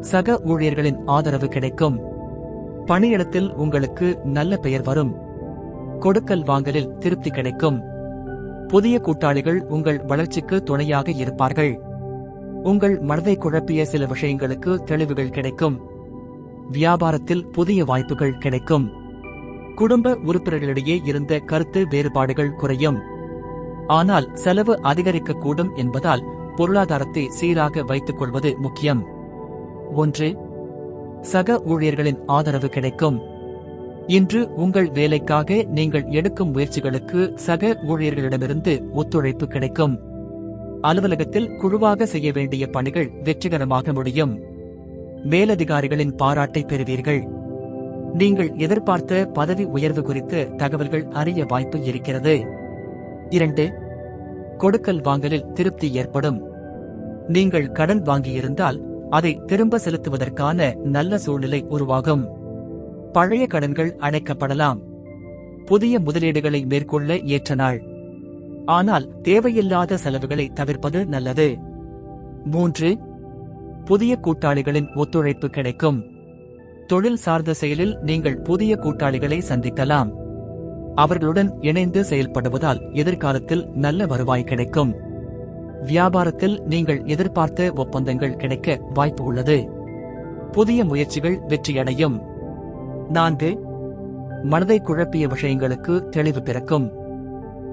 சக ஊழியர்களின் ஆதரவு கிடைக்கும். பணியிடத்தில் உங்களுக்கு நல்ல பெயர் வரும். கொடுக்கல் வாங்கலில் திருப்தி கிடைக்கும். புதிய கூட்டாளிகள் உங்கள் வளர்ச்சிக்கு துணையாக இருப்பார்கள். உங்கள் மனதை குழப்பிய சில விஷயங்களுக்கு தெளிவுகள் கிடைக்கும். வியாபாரத்தில் புதிய வாய்ப்புகள் கிடைக்கும். குடும்ப உறுப்பினர்களிடையே இருந்த கருத்து வேறுபாடுகள் குறையும். ஆனால் செலவு அதிகரிக்கக்கூடும் என்பதால் பொருளாதாரத்தை சீராக வைத்துக் கொள்வது முக்கியம். ஒன்று சக ஊழியர்களின் ஆதரவு கிடைக்கும். இன்று உங்கள் வேலைக்காக நீங்கள் எடுக்கும் முயற்சிகளுக்கு சக ஊழியர்களிடமிருந்து ஒத்துழைப்பு கிடைக்கும். அலுவலகத்தில் குழுவாக செய்ய வேண்டிய பணிகள் வெற்றிகரமாக முடியும். மேலதிகாரிகளின் பாராட்டை பெறுவீர்கள். நீங்கள் எதிர்பார்த்த பதவி உயர்வு குறித்து தகவல்கள் அறிய வாய்ப்பு இருக்கிறது. இரண்டு கொடுக்கல் வாங்கலில் திருப்தி ஏற்படும். நீங்கள் கடன் வாங்கியிருந்தால் அதை திரும்ப செலுத்துவதற்கான நல்ல சூழ்நிலை உருவாகும். பழைய கடன்கள் அடைக்கப்படலாம் புதிய முதலீடுகளை மேற்கொள்ள ஏற்ற நாள். ஆனால் தேவையில்லாத செலவுகளை தவிர்ப்பது நல்லது. மூன்று புதிய கூட்டாளிகளின் ஒத்துழைப்பு கிடைக்கும். தொழில் சார்ந்த செயலில் நீங்கள் புதிய கூட்டாளிகளை சந்திக்கலாம். அவர்களுடன் இணைந்து செயல்படுவதால் எதிர்காலத்தில் நல்ல வருவாய் கிடைக்கும். வியாபாரத்தில் நீங்கள் எதிர்பார்த்த ஒப்பந்தங்கள் கிடைக்க வாய்ப்பு உள்ளது. புதிய முயற்சிகள் வெற்றியடையும். நான்கு மனதை குழப்பிய விஷயங்களுக்கு தெளிவு பிறக்கும்.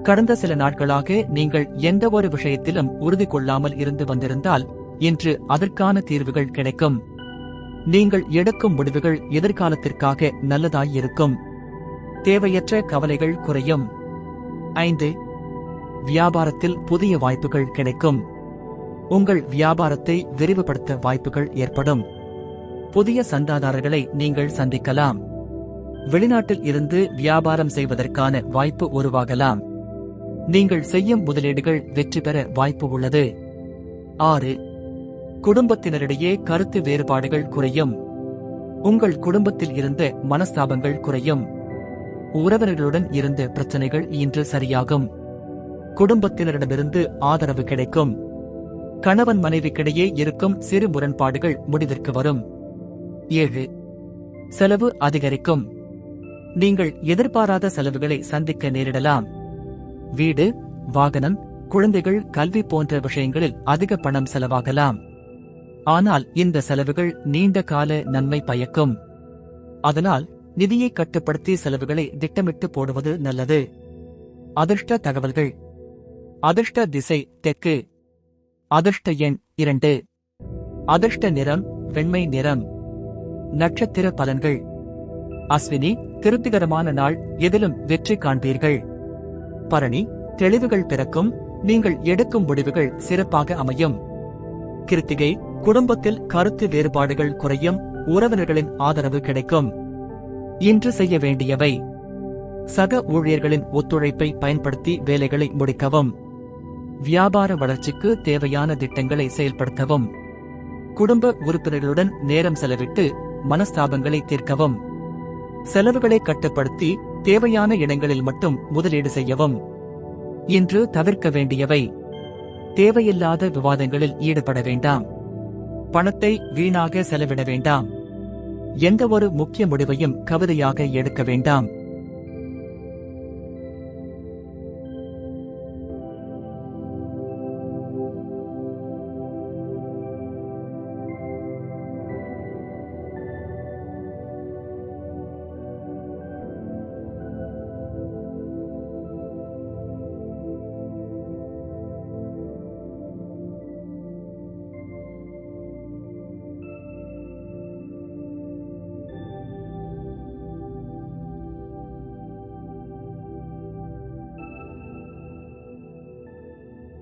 கடந்த சில நாட்களாக நீங்கள் எந்த ஒரு விஷயத்திலும் உறுதி கொள்ளாமல் இருந்து வந்திருந்தால் இன்று அதற்கான தீர்வுகள் கிடைக்கும். நீங்கள் எடுக்கும் முடிவுகள் எதிர்காலத்திற்காக நல்லதாயிருக்கும் தேவையற்ற கவலைகள் குறையும். ஐந்து வியாபாரத்தில் புதிய வாய்ப்புகள் கிடைக்கும். உங்கள் வியாபாரத்தை விரிவுபடுத்த வாய்ப்புகள் ஏற்படும். புதிய சந்தாதாரர்களை நீங்கள் சந்திக்கலாம். வெளிநாட்டில் இருந்து வியாபாரம் செய்வதற்கான வாய்ப்பு உருவாகலாம். நீங்கள் செய்யும் முதலீடுகள் வெற்றி பெற வாய்ப்பு உள்ளது. ஆறு குடும்பத்தினரிடையே கருத்து வேறுபாடுகள் குறையும். உங்கள் குடும்பத்தில் இருந்த மனஸ்தாபங்கள் குறையும். உறவினர்களுடன் இருந்த பிரச்சனைகள் இன்று சரியாகும். குடும்பத்தினரிடமிருந்து ஆதரவு கிடைக்கும். கணவன் மனைவிக்கிடையே இருக்கும் சிறு முரண்பாடுகள் முடிவிற்கு வரும். ஏழு. செலவு அதிகரிக்கும். நீங்கள் எதிர்பாராத செலவுகளை சந்திக்க நேரிடலாம். வீடு வாகனம் குழந்தைகள் கல்வி போன்ற விஷயங்களில் அதிக பணம் செலவாகலாம். ஆனால் இந்த செலவுகள் நீண்ட கால நன்மை பயக்கும். அதனால் நிதியை கட்டுப்படுத்தி செலவுகளை திட்டமிட்டு போடுவது நல்லது. அதிர்ஷ்ட தகவல்கள். அதிர்ஷ்ட திசை தெற்கு. அதிர்ஷ்ட எண் இரண்டு. அதிர்ஷ்ட நிறம் வெண்மை நிறம். நட்சத்திர பலன்கள். அஸ்வினி திருப்திகரமான நாள் எதிலும் வெற்றி காண்பீர்கள். பரணி தெளிவுகள் பிறக்கும் நீங்கள் எடுக்கும் முடிவுகள் சிறப்பாக அமையும். கிருத்திகை குடும்பத்தில் கருத்து வேறுபாடுகள் குறையும் உறவினர்களின் ஆதரவு கிடைக்கும். இன்று செய்ய வேண்டியவை. சக ஊழியர்களின் ஒத்துழைப்பை பயன்படுத்தி வேலைகளை முடிக்கவும். வியாபார வளர்ச்சிக்கு தேவையான திட்டங்களை செயல்படுத்தவும். குடும்ப உறுப்பினர்களுடன் நேரம் செலவிட்டு மனஸ்தாபங்களை தீர்க்கவும். செலவுகளை கட்டுப்படுத்தி தேவையான இடங்களில் மட்டும் முதலீடு செய்யவும். இன்று தவிர்க்க வேண்டியவை. தேவையில்லாத விவாதங்களில் ஈடுபட வேண்டாம். பணத்தை வீணாக செலவிட வேண்டாம். எந்த ஒரு முக்கிய முடிவையும் கவிதையாக எடுக்க வேண்டாம்.